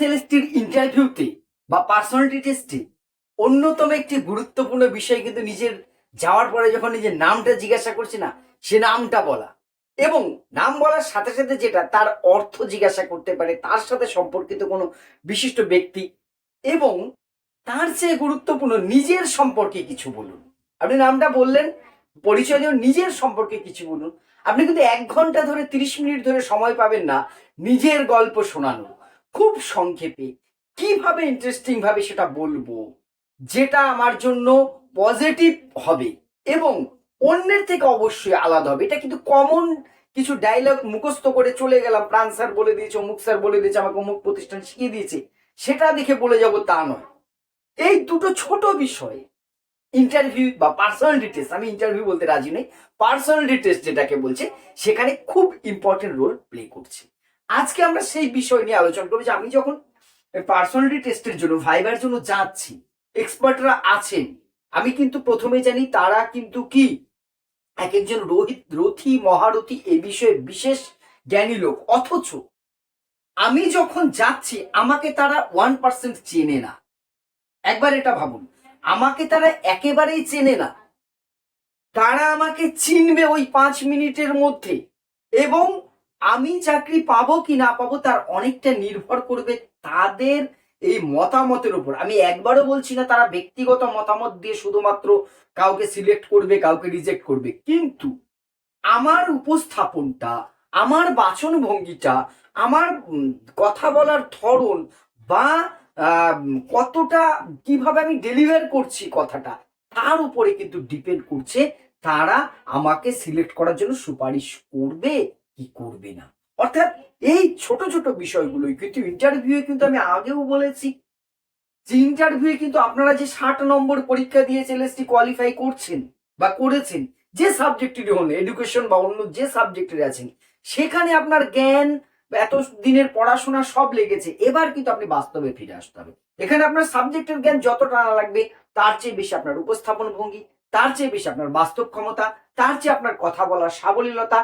সেলেস্টির ইন্টারভিউতে বা পার্সোনালিটি টেস্টে অন্যতম একটি গুরুত্বপূর্ণ বিষয় কিন্তু নিজের যাওয়ার পরে যখন নিজের নামটা জিজ্ঞাসা করছে না, সে নামটা বলা। এবং নাম বলার সাথে সাথে যেটা, তার অর্থ জিজ্ঞাসা করতে পারে, তার সাথে সম্পর্কিত কোনো বিশিষ্ট ব্যক্তি এবং তার চেয়ে গুরুত্বপূর্ণ নিজের সম্পর্কে কিছু বলুন। আপনি নামটা বললেন, পরিচয় দিয়ে নিজের সম্পর্কে কিছু বলুন। আপনি কিন্তু এক ঘণ্টা ধরে, তিরিশ মিনিট ধরে সময় পাবেন না নিজের গল্প শোনানো খুব সংক্ষেপে কীভাবে ইন্টারেস্টিং ভাবে সেটা বলব, যেটা আমার জন্য পজিটিভ হবে এবং অন্যের থেকে অবশ্যই আলাদা হবে। এটা কিন্তু কমন কিছু ডায়লগ মুখস্থ করে চলে গেলাম, প্রাণ স্যার বলে দিয়েছে, অমুক স্যার বলে দিয়েছে, আমাকে অমুক প্রতিষ্ঠান শিখিয়ে দিয়েছে। সেটা দেখে বলে যাব তা নয়। এই দুটো ছোট বিষয় ইন্টারভিউ বা পার্সোনালিটি টেস্ট আমি ইন্টারভিউ বলতে রাজি নই পার্সোনালিটি টেস্ট যেটাকে বলছে, সেখানে খুব ইম্পর্টেন্ট রোল প্লে করছে। আজকে আমরা সেই বিষয় নিয়ে আলোচনা করব যে আমি যখন পার্সোনালিটি টেস্টের জন্য ভাইবার জন্য যাচ্ছি এক্সপার্টরা আছেন, আমি কিন্তু প্রথমে জানি তারা কিন্তু কি? এক একজন রোহিত, রথী, মহারথী এ বিষয়ে বিশেষ জ্ঞানী লোক। অথচ আমি যখন যাচ্ছি, আমাকে তারা ওয়ান পার্সেন্ট চেনে না। একবার এটা ভাবুন, আমাকে তারা একেবারেই চেনে না। তারা আমাকে চিনবে ওই পাঁচ মিনিটের মধ্যে এবং আমি চাকরি পাবো কি না পাবো তার অনেকটা নির্ভর করবে তাদের এই মতামতের উপর। আমি একবারও বলছি না তারা ব্যক্তিগত মতামত দিয়ে শুধুমাত্র কাউকে সিলেক্ট করবে, কাউকে রিজেক্ট করবে। কিন্তু আমার উপস্থাপনটা, আমার বাচন ভঙ্গিটা আমার কথা বলার ধরন বা কতটা, কীভাবে আমি ডেলিভার করছি কথাটা, তার উপরে কিন্তু ডিপেন্ড করছে তারা আমাকে সিলেক্ট করার জন্য সুপারিশ করবে। কি করবে না? অর্থাৎ এই ছোট ছোট বিষয়গুলোই কিন্তু ইন্টারভিউ কিন্তু আমি আগেও বলেছি যে ইন্টারভিউ কিন্তু আপনারা যে ষাট নম্বর পরীক্ষা দিয়ে এলএসটি কোয়ালিফাই করছেন বা করেছেন, যে সাবজেক্টেরই হন এডুকেশন বা অন্য যে সাবজেক্টের আছেন, সেখানে আপনার জ্ঞান এত দিনের পড়াশোনা সব লেগেছে, এবার কিন্তু আপনি বাস্তবে ফিরে আসতে হবে। এখানে আপনার সাবজেক্টের জ্ঞান যতটা লাগবে, তার চেয়ে বেশি আপনার উপস্থাপন ভঙ্গি তার চেয়ে বেশি আপনার বাস্তব ক্ষমতা, তার চেয়ে আপনার কথা বলার সাবলীলতা,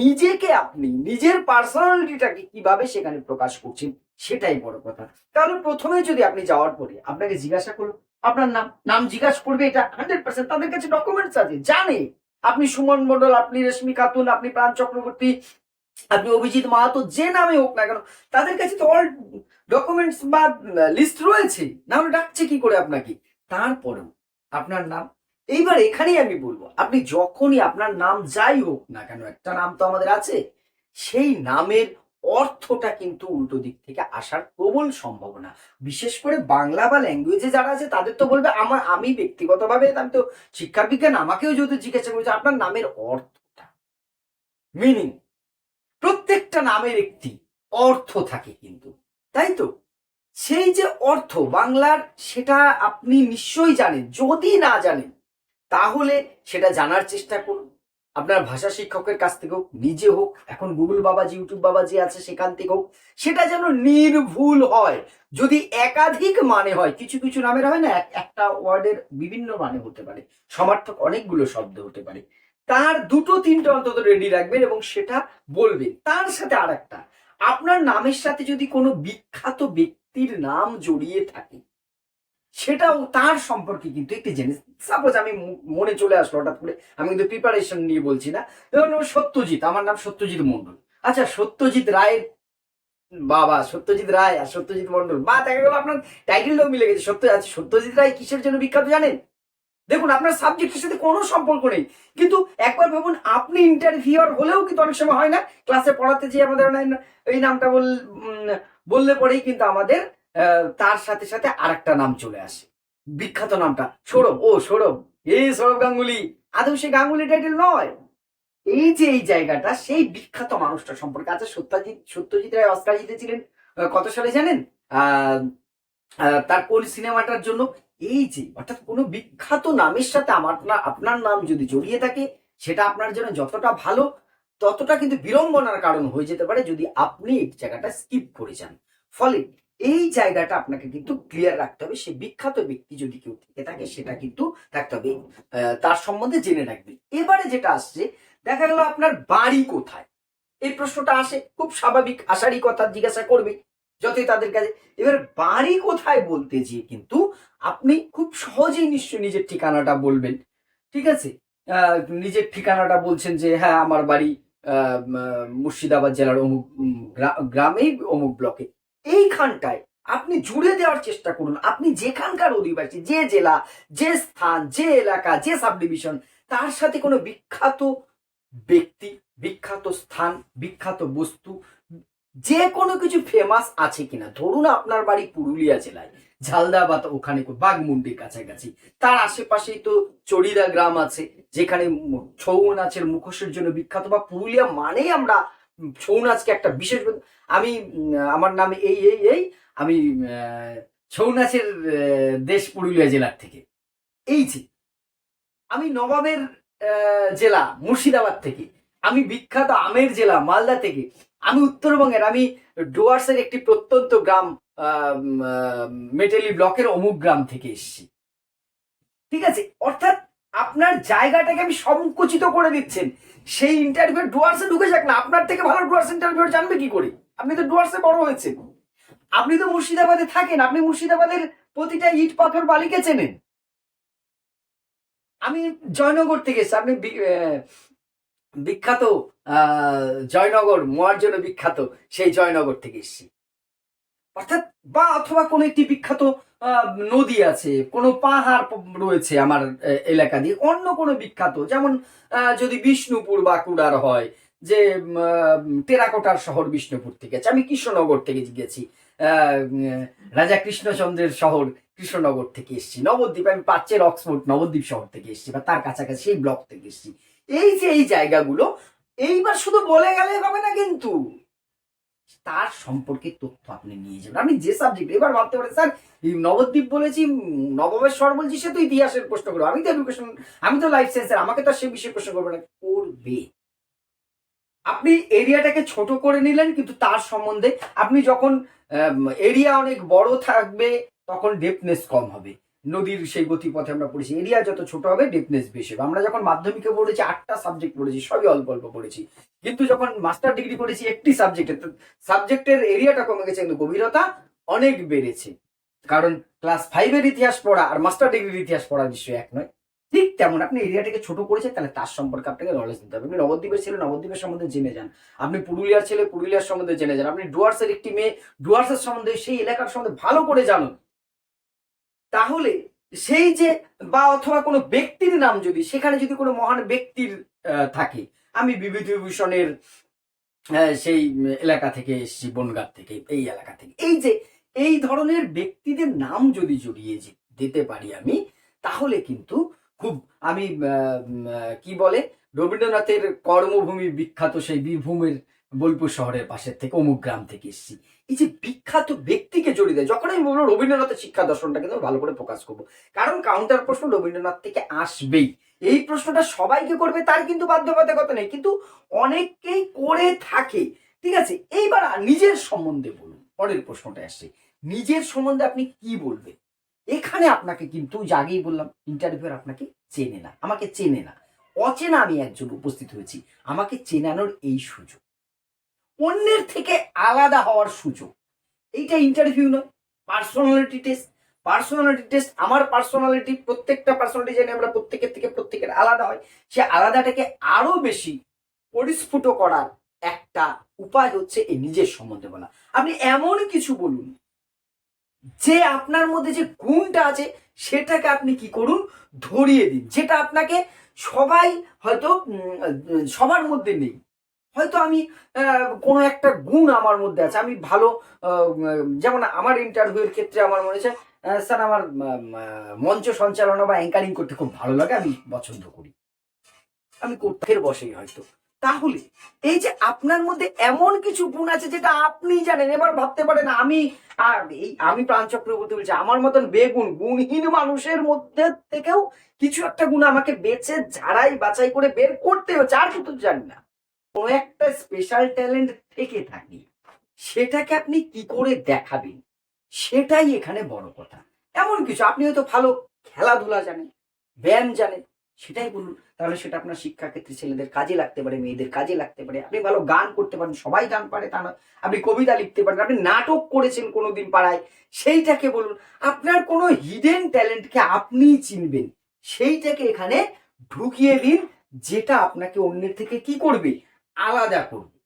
নিজেকে আপনি, নিজের পার্সোনালিটিটাকে কীভাবে সেখানে প্রকাশ করছেন, সেটাই বড় কথা। তাহলে প্রথমে যদি আপনি যাওয়ার পরে আপনাকে জিজ্ঞাসা করল আপনার নাম নাম জিজ্ঞাসা করবে, এটা হান্ড্রেড পার্সেন্ট তাদের কাছে ডকুমেন্টস আছে, জানে। আপনি সুমন মন্ডল আপনি রেশমি খাতুন, আপনি প্রাণ চক্রবর্তী, আপনি অভিজিৎ মাহাতো, যে নামে হোক না কেন, তাদের কাছে তো অল ডকুমেন্টস বা লিস্ট রয়েছে। না হলে ডাকছে কি করে আপনাকে? তারপরেও আপনার নাম এইবার এখানেই আমি বলব, আপনি যখনই আপনার নাম যাই হোক না কেন, একটা নাম তো আমাদের আছে, সেই নামের অর্থটা কিন্তু উল্টো দিক থেকে আসার প্রবল সম্ভাবনা। বিশেষ করে বাংলা বা ল্যাঙ্গুয়েজে যারা আছে, তাদের তো বলবে, আমার, আমি ব্যক্তিগতভাবে, আমি তো শিক্ষা বিজ্ঞান আমাকেও যদি জিজ্ঞাসা করেছে, আপনার নামের অর্থটা মিনিং প্রত্যেকটা নামের একটি অর্থ থাকে কিন্তু, তাই তো? সেই যে অর্থ, বাংলার সেটা আপনি নিশ্চয়ই জানেন, যদি না জানেন তাহলে সেটা জানার চেষ্টা করুন। আপনার ভাষা শিক্ষকের কাছ থেকে হোক নিজে হোক, এখন গুগল বাবাজি, ইউটিউব বাবাজি আছে সেখান থেকে হোক, সেটা যেন নির্ভুল হয়। যদি একাধিক মানে হয়, কিছু কিছু নামের হয় না একটা ওয়ার্ডের বিভিন্ন মানে হতে পারে। সমার্থক অনেকগুলো শব্দ হতে পারে। তার দুটো, তিনটে অন্তত রেডি রাখবেন এবং সেটা বলবেন। তার সাথে আর একটা আপনার নামের সাথে যদি কোনো বিখ্যাত ব্যক্তির নাম জড়িয়ে থাকে সেটাও তার সম্পর্কে কিন্তু একটি জিনিস। সাপোজ আমি মনে চলে আসলো হঠাৎ করে, আমি কিন্তু প্রিপারেশন নিয়ে বলছি না। সত্যজিৎ, আমার নাম সত্যজিৎ মন্ডল আচ্ছা সত্যজিৎ রায়ের বাবা, সত্যজিৎ রায় আর সত্যজিৎ মন্ডল বা দেখা গেল আপনার টাইটেলটাও মিলে গেছে। সত্য আছে সত্যজিৎ রায় কিসের জন্য বিখ্যাত জানেন? দেখুন, আপনার সাবজেক্টের সাথে কোনো সম্পর্ক নেই। কিন্তু একবার ভাবুন, আপনি ইন্টারভিউর হলেও কিন্তু অনেক সময় হয় না। ক্লাসে পড়াতে যে আমাদের এই নামটা বল বললে পরেই কিন্তু আমাদের তার সাথে সাথে আরেকটা নাম চলে আসে। বিখ্যাত নামটা। সৌরভ, ও সৌরভ, এই সৌরভ গাঙ্গুলি। আদৌ সে গাঙ্গুলি টাইটেল নয়? এই যে এই জায়গাটা, সেই বিখ্যাত মানুষটা সম্পর্কে। আচ্ছা সত্যজিৎ সত্যজিৎ রায় অস্কার জিতেছিলেন কত সালে জানেন? তার কোন সিনেমাটার জন্য? এই যে, অর্থাৎ কোনো বিখ্যাত নামের সাথে আমার আপনার নাম যদি জড়িয়ে থাকে, সেটা আপনার জন্য যতটা ভালো, ততটা কিন্তু বিড়ম্বনার কারণ হয়ে যেতে পারে যদি আপনি এই জায়গাটা স্কিপ করে যান। ফলে এই জায়গাটা আপনাকে কিন্তু ক্লিয়ার রাখতে হবে। সে বিখ্যাত ব্যক্তি যদি কেউ থেকে থাকে, সেটা কিন্তু রাখতে হবে। তার সম্বন্ধে জেনে রাখবেন এবারে যেটা আসছে, দেখা গেল আপনার বাড়ি কোথায়? এই প্রশ্নটা আসে, খুব স্বাভাবিক, আশারই কথা, জিজ্ঞাসা করবে যতই তাদের কাছে। এবার বাড়ি কোথায় বলতে গিয়ে কিন্তু আপনি খুব সহজেই নিশ্চয়ই নিজের ঠিকানাটা বলবেন। ঠিক আছে? নিজের ঠিকানাটা বলছেন যে হ্যাঁ আমার বাড়ি মুর্শিদাবাদ জেলার অমুক গ্রামেই অমুক ব্লকে এইখানটায় আপনি জুড়ে দেওয়ার চেষ্টা করুন। আপনি যেখানকার অধিবাসী, যে জেলা, যে স্থান, যে এলাকা, যে সাব ডিভিশন তার সাথে কোনো বিখ্যাত ব্যক্তি, বিখ্যাত স্থান, বিখ্যাত বস্তু, যে কোনো কিছু ফেমাস আছে কিনা। ধরুন আপনার বাড়ি পুরুলিয়া জেলায় ঝালদা বা ওখানে বাঘমুন্ডির কাছাকাছি। তার আশেপাশেই তো চড়িদা গ্রাম আছে, যেখানে ছৌ নাচের মুখোশের জন্য বিখ্যাত, বা পুরুলিয়া মানেই আমরা ছৌ নাচকে একটা বিশেষ আমি আমার নাম এই এই এই, আমি ছৌ নাচের দেশ পুরুলিয়া জেলার থেকে। এই যে, আমি নবাবের জেলা মুর্শিদাবাদ থেকে, আমি বিখ্যাত আমের জেলা মালদা থেকে, আমি উত্তরবঙ্গের, আমি ডুয়ার্সের একটি প্রত্যন্ত গ্রাম মেটেলি ব্লকের অমুক গ্রাম থেকে এসেছি। ঠিক আছে? অর্থাৎ আপনার জায়গাটাকে আমি সংকুচিত করে দিচ্ছেন। সেই ইন্টারভিউ ডুয়ার্সে ঢুকে যাক না, আপনার থেকে ভালো ডুয়ার্স ইন্টারভিউ জানবে কি করে? আপনি তো ডুয়ার্সে বড় হয়েছেন। আপনি তো মুর্শিদাবাদে থাকেন, আপনি মুর্শিদাবাদের প্রতিটা ইট পাথর বালিকে চেনেন। আমি জয়নগর থেকে এসেছি, আপনি বিখ্যাত জয়নগর, মোয়ার জন্য বিখ্যাত সেই জয়নগর থেকে এসেছি। অর্থাৎ বা অথবা কোনো একটি বিখ্যাত নদী আছে, কোনো পাহাড় রয়েছে আমার এলাকা দিয়ে, অন্য কোনো বিখ্যাত, যেমন যদি বিষ্ণুপুর বাঁকুড়ার হয়, যে টেরাকোটার শহর বিষ্ণুপুর থেকে আছে, আমি কৃষ্ণনগর থেকে গেছি রাজা কৃষ্ণচন্দ্রের শহর কৃষ্ণনগর থেকে এসেছি, নবদ্বীপ, আমি পাচ্ছের অক্সফোর্ড নবদ্বীপ শহর থেকে এসেছি, বা তার কাছাকাছি সেই ব্লক থেকে এসেছি, এই যে, এই জায়গাগুলো, এইবার শুধু বলে গেলে হবে না কিন্তু তার সম্পর্কে তথ্য আপনি নিয়ে যাবেন। আপনি যে সাবজেক্ট এবার ভাবতে পারেন স্যার নবদ্বীপ বলেছি উম, নবমেশ্বর বলছি সে তো ইতিহাসের প্রশ্ন করব। আমি তো এডুকেশন আমি তো লাইফ সায়েন্সের আমাকে তো সে বিষয়ে প্রশ্ন করবে না। করবে। আপনি এরিয়াটাকে ছোট করে নিলেন কিন্তু তার সম্বন্ধে আপনি যখন এরিয়া অনেক বড় থাকবে তখন ডেপনেস কম হবে। নদীর সেই গতিপথে আমরা পড়েছি। এরিয়া যত ছোট হবে ডেপনেস বেশি হবে। আমরা যখন মাধ্যমিকে পড়েছি, আটটা সাবজেক্ট পড়েছি, সবই অল্প অল্প পড়েছি। কিন্তু যখন মাস্টার ডিগ্রি করেছি একটি সাবজেক্টে সাবজেক্টের এরিয়াটা কমে গেছে, কিন্তু গভীরতা অনেক বেড়েছে। কারণ ক্লাস ফাইভের ইতিহাস পড়া আর মাস্টার ডিগ্রির ইতিহাস পড়া নিশ্চয়ই এক নয়। ঠিক তেমন, আপনি এরিয়াটাকে ছোট করেছেন, তাহলে তার সম্পর্কে আপনাকে নলেজ দিতে হবে। আপনি নবদ্বীপের ছেলে, নবদ্বীপের সম্বন্ধে জেনে যান। আপনি পুরুলিয়ার ছেলে, পুরুলিয়ার সম্বন্ধে জেনে যান। আপনি ডুয়ার্সের একটি মেয়ে, ডুয়ার্সের সম্বন্ধে, সেই এলাকার সম্বন্ধে ভালো করে জানুন। তাহলে সেই যে বা অথবা কোনো ব্যক্তির নাম যদি, সেখানে যদি কোনো মহান ব্যক্তির থাকে, আমি বিভূতিভূষণের সেই এলাকা থেকে এসেছি, বনগাঁ থেকে, এই এলাকা থেকে, এই যে, এই ধরনের ব্যক্তিদের নাম যদি জড়িয়ে দিতে পারি আমি, তাহলে কিন্তু খুব, আমি কি বলে, রবীন্দ্রনাথের কর্মভূমি বিখ্যাত সেই বীরভূমের বোলপুর শহরের পাশের থেকে, অমুক গ্রাম থেকে এসেছি। এই যে বিখ্যাত ব্যক্তিকে জড়িয়ে দেয়, যখন আমি বলব রবীন্দ্রনাথের শিক্ষা দর্শনটা কিন্তু ভালো করে প্রকাশ করব, কারণ কাউন্টার প্রশ্ন রবীন্দ্রনাথ থেকে আসবেই। এই প্রশ্নটা সবাইকে করবে, তার কিন্তু বাধ্যবাধকতা নেই, কিন্তু অনেককেই করে থাকে। ঠিক আছে? এইবার নিজের সম্বন্ধে বলুন, পরের প্রশ্নটা আসছে। নিজের সম্বন্ধে আপনি কি বলবেন? এখানে আপনাকে কিন্তু, যে আগেই বললাম ইন্টারভিউর আপনাকে চেনে না, আমাকে চেনে না। অচেনা আমি একজন উপস্থিত হয়েছি, আমাকে চেনানোর এই সুযোগ। অন্যের থেকে আলাদা হওয়ার সুযোগ। এইটা ইন্টারভিউ নয় পার্সোনালিটি টেস্ট পার্সোনালিটি টেস্ট আমার পার্সোনালিটি প্রত্যেকটা পার্সোনালিটি জানি আমরা প্রত্যেকের থেকে প্রত্যেকের আলাদা হয়। সে আলাদাটাকে আরও বেশি পরিস্ফুট করার একটা উপায় হচ্ছে এই নিজের সম্বন্ধে বলা। আপনি এমন কিছু বলুন, যে আপনার মধ্যে যে গুণটা আছে, সেটাকে আপনি কি করুন, ধরিয়ে দিন। যেটা আপনাকে সবাই হয়তো সবার মধ্যে নেই। হয়তো আমি কোনো একটা গুণ আমার মধ্যে আছে। আমি ভালো যেমন আমার ইন্টারভিউয়ের ক্ষেত্রে আমার মনে হচ্ছে স্যার, আমার মঞ্চ সঞ্চালনা বা অ্যাঙ্কারিং করতে খুব ভালো লাগে, আমি পছন্দ করি। আমি করতে বসেই হয়তো। তাহলে, এই যে আপনার মধ্যে এমন কিছু গুণ আছে যেটা আপনি জানেন, এবার ভাবতে পারেন আমি এই, আমি প্রাণ চক্রবর্তী বলছি, আমার মতন বেগুন, গুণহীন মানুষের মধ্যে থেকেও কিছু একটা গুণ আমাকে বেছে, ঝাড়াই, বাছাই করে বের করতে হচ্ছে, আর কিন্তু জানি না। কোনো একটা স্পেশাল ট্যালেন্ট থেকে থাকি। সেটাকে আপনি কি করে দেখাবেন? সেটাই এখানে বড় কথা। এমন কিছু আপনি হয়তো ভালো খেলাধুলা জানেন, ব্যায়াম জানেন, সেটাই বলুন। তাহলে সেটা আপনার শিক্ষাক্ষেত্রে ছেলেদের কাজে লাগতে পারে, মেয়েদের কাজে লাগতে পারে। আপনি ভালো গান করতে পারেন, সবাই গান পারে, তা নয় আপনি কবিতা লিখতে পারেন, আপনি নাটক করেছেন কোনোদিন পাড়ায়, সেইটাকে বলুন। আপনার কোনো হিডেন ট্যালেন্টকে আপনিই চিনবেন। সেইটাকে এখানে ঢুকিয়ে দিন, যেটা আপনাকে অন্যের থেকে কি করবে? আলাদা করবে।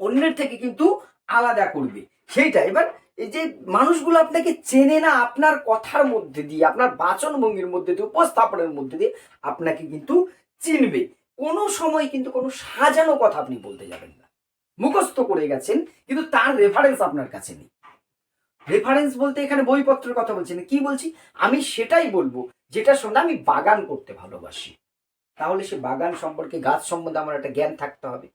অন্যের থেকে কিন্তু আলাদা করবে। সেইটা এবার এই যে মানুষগুলো আপনাকে চেনে না আপনার কথার মধ্যে দিয়ে, আপনার বাচন ভঙ্গির মধ্যে দিয়ে, উপস্থাপনের মধ্যে দিয়ে আপনাকে কিন্তু চিনবে। কোনো সময় কিন্তু কোনো সাজানো কথা আপনি বলতে যাবেন না। মুখস্থ করে গেছেন, কিন্তু তার রেফারেন্স আপনার কাছে নেই। রেফারেন্স বলতে এখানে বইপত্রের কথা বলছি না। কি বলছি? আমি সেটাই বলব, যেটা শোনা আমি বাগান করতে ভালোবাসি। তাহলে সে বাগান সম্পর্কে, গাছ সম্বন্ধে আমার একটা জ্ঞান থাকতে হবে।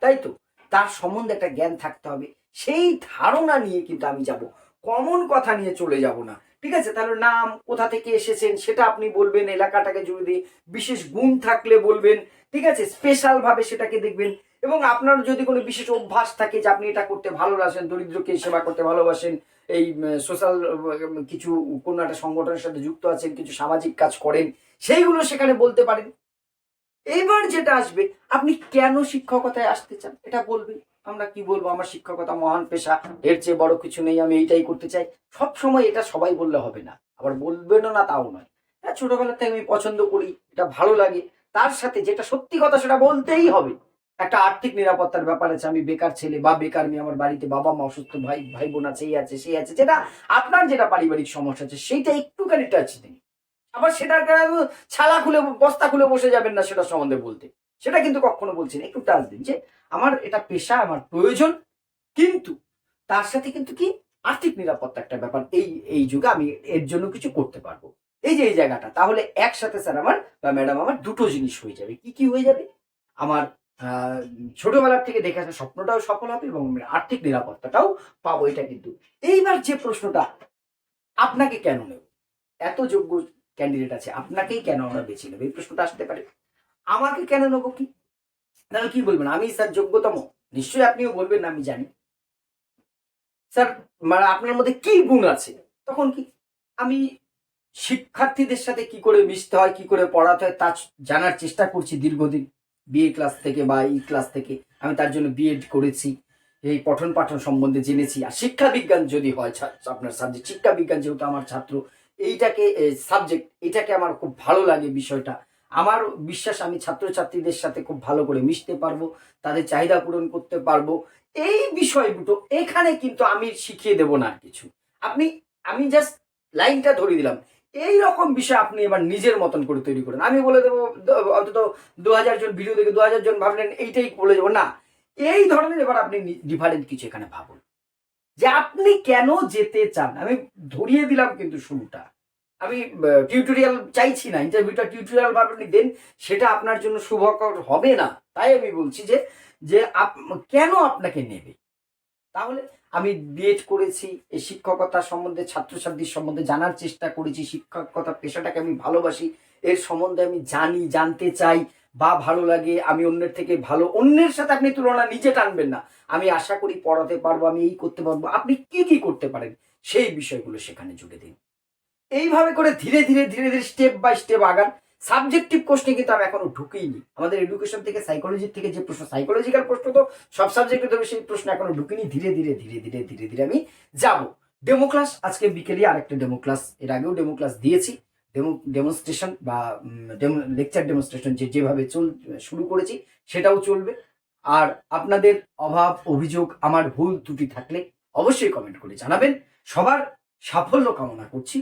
তাই তো? তার সম্বন্ধে একটা জ্ঞান থাকতে হবে। সেই ধারণা নিয়ে কিন্তু আমি যাব। কমন কথা নিয়ে চলে যাব না। ঠিক আছে? তাহলে নাম কোথা থেকে এসেছেন সেটা আপনি বলবেন, এলাকাটাকে জুড়ে দিয়ে। বিশেষ গুণ থাকলে বলবেন। ঠিক আছে? স্পেশাল ভাবে সেটাকে দেখবেন। এবং আপনার যদি কোনো বিশেষ অভ্যাস থাকে যে আপনি এটা করতে ভালোবাসেন, দরিদ্রকে সেবা করতে ভালোবাসেন, এই সোশ্যাল কিছু কোনো একটা সংগঠনের সাথে যুক্ত আছেন, কিছু সামাজিক কাজ করেন, সেইগুলো সেখানে বলতে পারেন। এবার যেটা আসবে, আপনি কেন শিক্ষকতায় আসতে চান? এটা বলবেন। আমরা কি বলব? আমার শিক্ষকতা মহান পেশা। এর চেয়ে বড় কিছু নেই, আমি এইটাই করতে চাই। সব সময় এটা সবাই বললে হবে না। আবার বলবেনও না, তাও নয়। হ্যাঁ ছোটবেলা থেকে আমি পছন্দ করি, এটা ভালো লাগে। তার সাথে যেটা সত্যি কথা, সেটা বলতেই হবে। একটা আর্থিক নিরাপত্তার ব্যাপার আছে। আমি বেকার ছেলে বা বেকার মেয়ে আমার বাড়িতে বাবা মা অসুস্থ, ভাই ভাই বোন আছে, এই আছে, সেই আছে, যেটা আপনার যেটা পারিবারিক সমস্যা আছে, সেইটা একটুখানি টাচ নেই আবার সেটার ছালা খুলে, বস্তা খুলে বসে যাবেন না সেটা সম্বন্ধে বলতে। সেটা কিন্তু কখনো বলছি না, একটু টাচ দিন যে আমার এটা পেশা, আমার প্রয়োজন, কিন্তু তার সাথে কিন্তু কি আর্থিক নিরাপত্তা একটা ব্যাপার। এই এই যুগে আমি এর জন্য কিছু করতে পারব। এই যে, এই জায়গাটা, তাহলে একসাথে স্যার আমার বা ম্যাডাম আমার দুটো জিনিস হয়ে যাবে। কি কি হয়ে যাবে? আমার ছোটবেলার থেকে দেখে আসা স্বপ্নটাও সফল হবে এবং আর্থিক নিরাপত্তাটাও পাবো, এটা কিন্তু। এইবার যে প্রশ্নটা, আপনাকে কেন নেব? এত যোগ্য ক্যান্ডিডেট আছে, আপনাকেই কেন আমরা বেছে নেব? এই প্রশ্নটা আসতে পারে। আমাকে কেন নেব কি? তাহলে কি বলবেন? আমি স্যার যোগ্যতম? নিশ্চয়ই আপনিও বলবেন আমি জানি। স্যার মানে আপনার মধ্যে কি গুণ আছে? তখন কি? আমি শিক্ষার্থীদের সাথে কি করে মিশতে হয়, কি করে পড়াতে হয়, তা জানার চেষ্টা করছি দীর্ঘদিন। বিএ ক্লাস থেকে বা এই ক্লাস থেকে আমি তার জন্য বিএড করেছি। এই পঠন পাঠন সম্বন্ধে জেনেছি। আর শিক্ষা বিজ্ঞান যদি হয় আপনার সাবজেক্ট শিক্ষা বিজ্ঞান যেহেতু আমার ছাত্র এইটাকে সাবজেক্ট এটাকে আমার খুব ভালো লাগে বিষয়টা। আমার বিশ্বাস, আমি ছাত্রছাত্রীদের সাথে খুব ভালো করে মিশতে পারব, তাদের চাহিদা পূরণ করতে পারব। এই বিষয়গুলো এখানে কিন্তু আমি শিখিয়ে দেব না কিছু। আপনি, আমি জাস্ট লাইনটা ধরে দিলাম। এই রকম বিষয় আপনি এবার নিজের মতন করে তৈরি করেন। আমি বলে দেবো অন্তত দু হাজার জন ভিডিও দেখে দু হাজার জন ভাবলেন, এইটাই বলে দেবো। না, এই ধরনের এবার আপনি ডিফারেন্ট কিছু এখানে ভাবুন। যে আপনি কেন যেতে চান? আমি ধরিয়ে দিলাম কিন্তু শুরুটা। আমি টিউটোরিয়াল চাইছি না ইন্টারভিউটা টিউটোরিয়াল ভাবে আপনি দেন সেটা আপনার জন্য শুভকর হবে না। তাই আমি বলছি যে যে কেন আপনাকে নেবে? তাহলে আমি বিএড করেছি, এই শিক্ষকতা সম্বন্ধে, ছাত্রছাত্রীর সম্বন্ধে জানার চেষ্টা করেছি শিক্ষকতা পেশাটাকে আমি ভালোবাসি, এর সম্বন্ধে আমি জানি, জানতে চাই বা ভালো লাগে, আমি অন্যের থেকে ভালো, অন্যের সাথে আপনি তুলনা নিজে টানবেন না। আমি আশা করি পড়াতে পারব, আমি এই করতে পারব। আপনি কি কি করতে পারেন, সেই বিষয়গুলো সেখানে জুড়ে দিন। এইভাবে করে ধীরে ধীরে ধীরে ধীরে স্টেপ বাই স্টেপ আগান। সাবজেক্টিভ কোশ্চেন কিন্তু আমি এখনও ঢুকিনি আমাদের এডুকেশন থেকে সাইকোলজি থেকে যে প্রশ্ন সাইকোলজিক্যাল প্রশ্ন তো সব সাবজেক্টে ধরে সেই প্রশ্ন এখনও ঢুকিনি। ধীরে ধীরে ধীরে ধীরে ধীরে ধীরে আমি যাব। ডেমো ক্লাস আজকে বিকেলে আরেকটা ডেমো ক্লাস এর আগেও ডেমো ক্লাস দিয়েছি। ডেমো ডেমনস্ট্রেশন বা লেকচার ডেমনস্ট্রেশন যে যেভাবে চল, শুরু করেছি সেটাও চলবে। আর আপনাদের অভাব, অভিযোগ, আমার ভুল ত্রুটি থাকলে অবশ্যই কমেন্ট করে জানাবেন। সবার সাফল্য কামনা করছি।